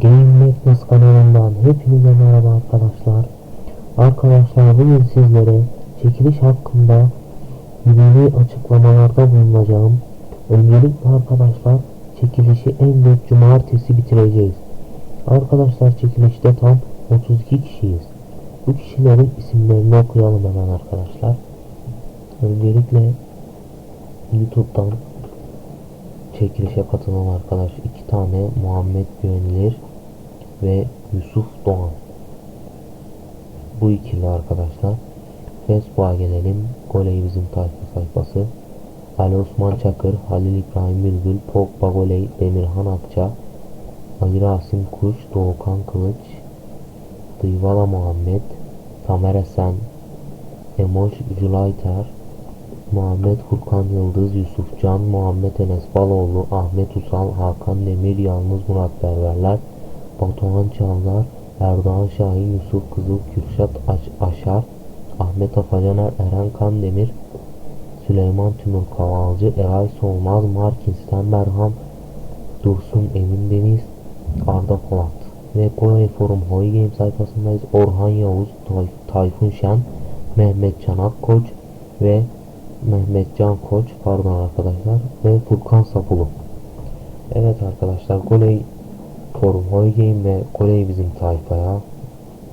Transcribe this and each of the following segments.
Game Madness kanalından hepinize merhaba arkadaşlar. Arkadaşlar bugün sizlere çekiliş hakkında yeni açıklamalarda bulunacağım. Öncelikle arkadaşlar çekilişi en geç cumartesi bitireceğiz. Arkadaşlar çekilişte tam 32 kişiyiz. Bu kişilerin isimlerini okuyalım hemen arkadaşlar. Öncelikle YouTube'dan çekilişe katılan arkadaş iki tane Muhammed Güvenilir ve Yusuf Doğan. Bu ikili arkadaşlar. Facebook'a gelelim. Goley bizim tayfa sayfası. Ali Osman Çakır, Halil İbrahim Bülbül, Pogba Goley, Demirhan Akça, Ali Rasim Kuş, Doğukan Kılıç, Dıyvala Muhammed, Tamer Esen, Emoş Julayter, Muhammed Furkan Yıldız, Yusuf Can, Muhammed Enes Baloğlu, Ahmet Usal, Hakan Demir, Yalnız Murat Berberler, Batuhan Çağlar, Erdoğan Şahin, Yusuf Kızıl, Kürşat Aş Aşar, Ahmet Afacaner, Eren Kandemir, Süleyman Tümür Kavalcı, Eray Solmaz, Markin Stenberham, Dursun Emin Deniz, Arda Polat ve Koray Forum Hoy Game sayfasındayız. Orhan Yavuz, Tay Tayfun Şen, Mehmet Can Akkoç ve Mehmet Can Koç pardon arkadaşlar ve Furkan Sapulu. Evet arkadaşlar Goley Forum Hoy Game ve Goley bizim tayfaya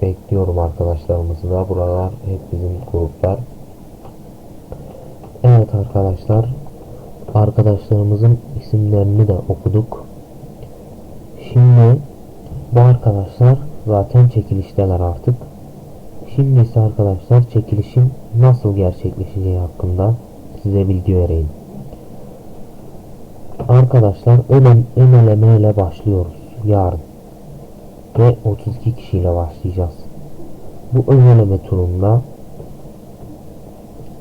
bekliyorum arkadaşlarımızı da buralar hep bizim gruplar. Evet arkadaşlar arkadaşlarımızın isimlerini de okuduk. Şimdi bu arkadaşlar zaten çekilişteler artık. Şimdi arkadaşlar çekilişin nasıl gerçekleşeceği hakkında size bilgi vereyim. Arkadaşlar ön, eleme ile başlıyoruz yarın. Ve 32 kişiyle başlayacağız. Bu ön eleme turunda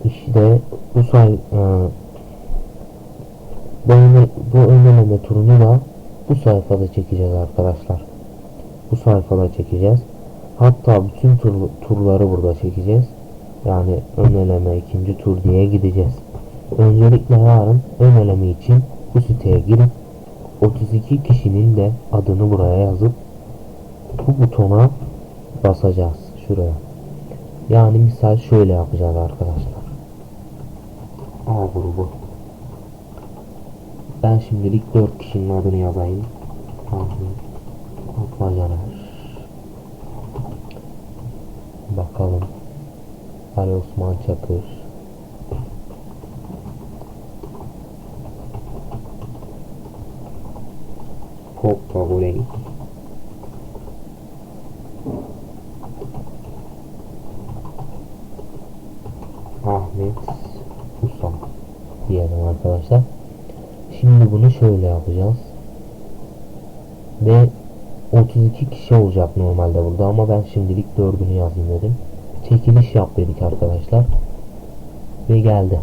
işte bu say e, bu, ön, bu ön eleme turunu da bu sayfada çekeceğiz arkadaşlar. Bu sayfada çekeceğiz. Hatta bütün tur, turları burada çekeceğiz. Yani ön eleme ikinci tur diye gideceğiz. Öncelikle yarın ön eleme için bu siteye girip 32 kişinin de adını buraya yazıp bu butona basacağız şuraya. Yani misal şöyle yapacağız arkadaşlar. A grubu. Ben şimdilik 4 kişinin adını yazayım. Ahmet Atmacaner. Bakalım. Ali Osman Çakır. Pogba Goley. Ahmet Usam diyelim arkadaşlar. Şimdi bunu şöyle yapacağız. Ve 32 kişi olacak normalde burada ama ben şimdilik dördünü yazayım dedim. Çekiliş yap dedik arkadaşlar. Ve geldi.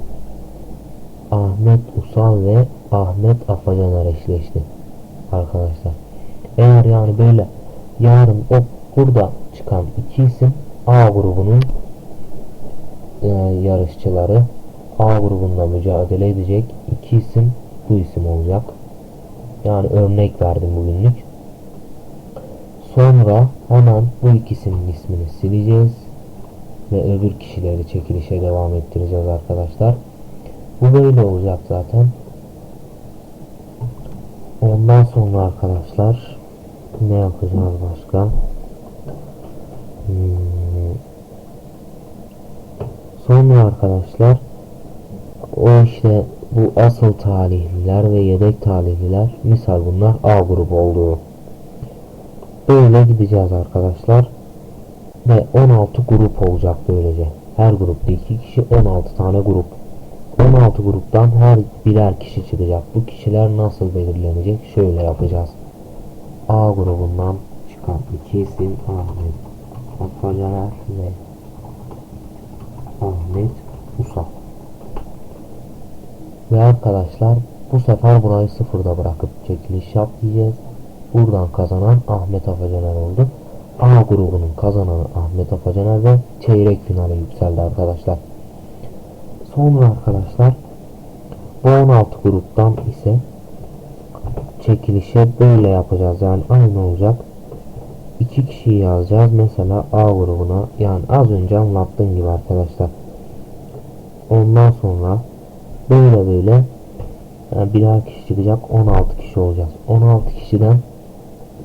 Ahmet Usal ve Ahmet Afacaner eşleşti. Arkadaşlar. Eğer yani böyle yarın o burada çıkan iki isim A grubunun e, yarışçıları A grubunda mücadele edecek iki isim bu isim olacak. Yani örnek verdim bugünlük. Sonra hemen bu ikisinin ismini sileceğiz. Ve öbür kişileri çekilişe devam ettireceğiz arkadaşlar. Bu böyle olacak zaten. Ondan sonra arkadaşlar ne yapacağız başka? Hmm. Sonra arkadaşlar o işte bu asıl talihliler ve yedek talihliler misal bunlar A grubu olduğu Böyle gideceğiz arkadaşlar. Ve 16 grup olacak böylece. Her grupta 2 kişi 16 tane grup. 16 gruptan her birer kişi çıkacak. Bu kişiler nasıl belirlenecek? Şöyle yapacağız. A grubundan çıkan iki isim Ahmet Atmacaner ve Ahmet Usal. Ve arkadaşlar bu sefer burayı sıfırda bırakıp çekiliş yap diyeceğiz. Buradan kazanan Ahmet Afacaner oldu. A grubunun kazananı Ahmet Afacaner ve çeyrek finale yükseldi arkadaşlar. Sonra arkadaşlar bu 16 gruptan ise çekilişe böyle yapacağız yani aynı olacak. İki kişiyi yazacağız mesela A grubuna yani az önce anlattığım gibi arkadaşlar. Ondan sonra böyle böyle yani birer kişi çıkacak 16 kişi olacağız. 16 kişiden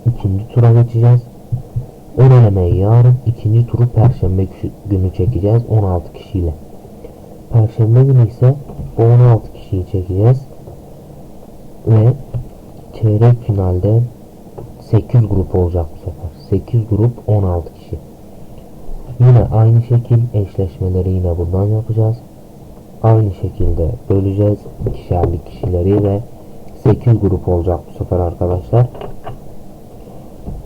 ikinci tura geçeceğiz. Ön elemeyi yarın ikinci turu perşembe günü çekeceğiz 16 kişiyle. Perşembe günü ise bu 16 kişiyi çekeceğiz. Ve çeyrek finalde 8 grup olacak bu sefer. 8 grup 16 kişi. Yine aynı şekil eşleşmeleri yine buradan yapacağız. Aynı şekilde böleceğiz ikişerlik kişileri ve 8 grup olacak bu sefer arkadaşlar.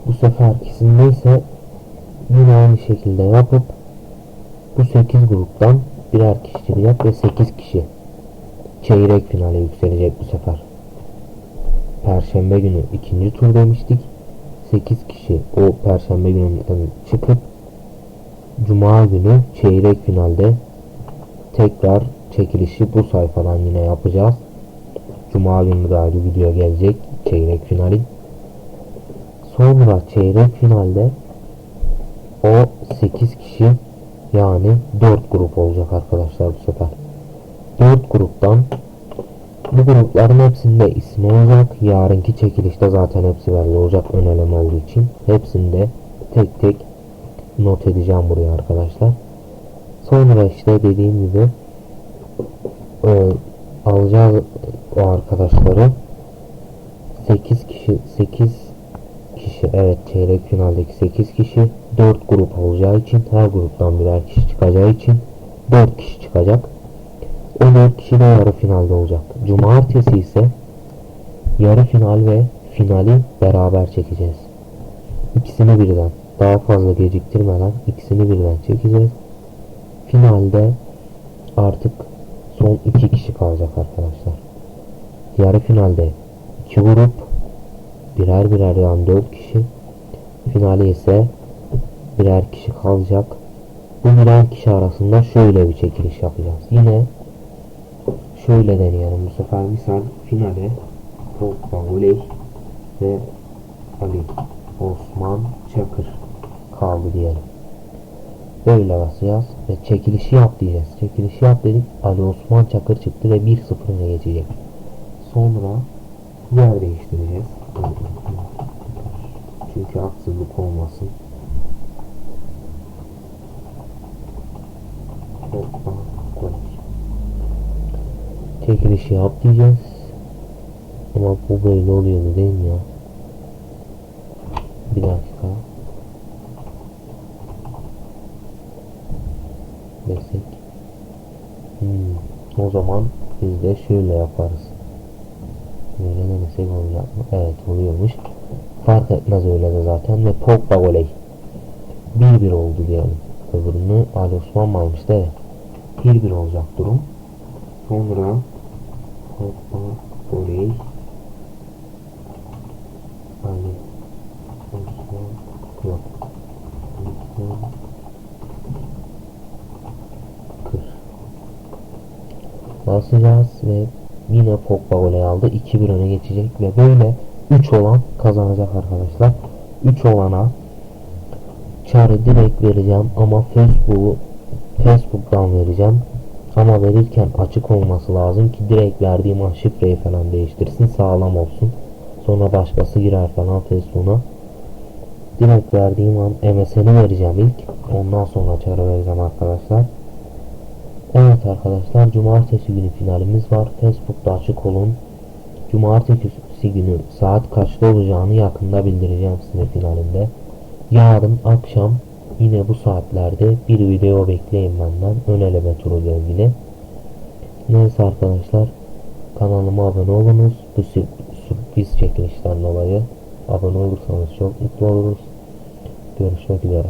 Bu sefer ikisinde ise yine aynı şekilde yapıp bu 8 gruptan birer kişi çıkacak ve 8 kişi çeyrek finale yükselecek bu sefer. Perşembe günü ikinci tur demiştik. 8 kişi o perşembe gününden çıkıp Cuma günü çeyrek finalde tekrar çekilişi bu sayfadan yine yapacağız. Cuma günü de ayrı video gelecek çeyrek finali. Sonra çeyrek finalde o 8 kişi yani 4 grup olacak arkadaşlar bu sefer. 4 gruptan bu grupların hepsinde ismi olacak. Yarınki çekilişte zaten hepsi belli olacak ön eleme olduğu için. Hepsinde tek tek not edeceğim buraya arkadaşlar. Sonra işte dediğim gibi e, alacağız o arkadaşları 8 kişi 8 kişi evet çeyrek finaldeki 8 kişi 4 grup olacağı için her gruptan birer kişi çıkacağı için 4 kişi çıkacak. O 4 kişi de yarı finalde olacak. Cumartesi ise yarı final ve finali beraber çekeceğiz. İkisini birden daha fazla geciktirmeden ikisini birden çekeceğiz. Finalde artık son iki kişi kalacak arkadaşlar. Yarı finalde iki grup birer birer yani dört kişi. Finali ise birer kişi kalacak. Bu birer kişi arasında şöyle bir çekiliş yapacağız. Yine şöyle deneyelim bu sefer misal finale Pogba, Voley ve Ali Osman Çakır kaldı diyelim. Böyle basacağız ve çekilişi yap diyeceğiz. Çekilişi yap dedik. Ali Osman Çakır çıktı ve 1-0 öne geçecek. Sonra yer değiştireceğiz. Çünkü haksızlık olmasın. Hoppa, gol. Çekilişi yap. Ama bu böyle oluyordu değil mi ya? Bir dakika. Desek. Hmm. O zaman biz de şöyle yaparız. Böyle denesek olacak mı? Evet oluyormuş. Fark etmez öyle de zaten ve Pogba goley. 1-1 oldu diyelim. Öbürünü Ali Osman mı almıştı? Evet. 1-1 olacak durum. Sonra Pogba goley. Ali Osman yok. Osman Kır. Basacağız ve yine Pogba goley aldı. 2-1 öne geçecek ve böyle 3 olan kazanacak arkadaşlar. 3 olana çare direkt vereceğim ama Facebook'u Facebook'tan vereceğim. Ama verirken açık olması lazım ki direkt verdiğim an şifreyi falan değiştirsin sağlam olsun. Sonra başkası girer falan Facebook'a. Direkt verdiğim an MSN'i vereceğim ilk. Ondan sonra çare vereceğim arkadaşlar. Evet arkadaşlar cumartesi günü finalimiz var. Facebook'ta açık olun. Cumartesi günü saat kaçta olacağını yakında bildireceğim size finalinde. Yarın akşam yine bu saatlerde bir video bekleyin benden. Ön eleme turu ile ilgili. Neyse arkadaşlar kanalıma abone olunuz. Bu sürpriz çekilişten dolayı abone olursanız çok mutlu oluruz. Görüşmek üzere.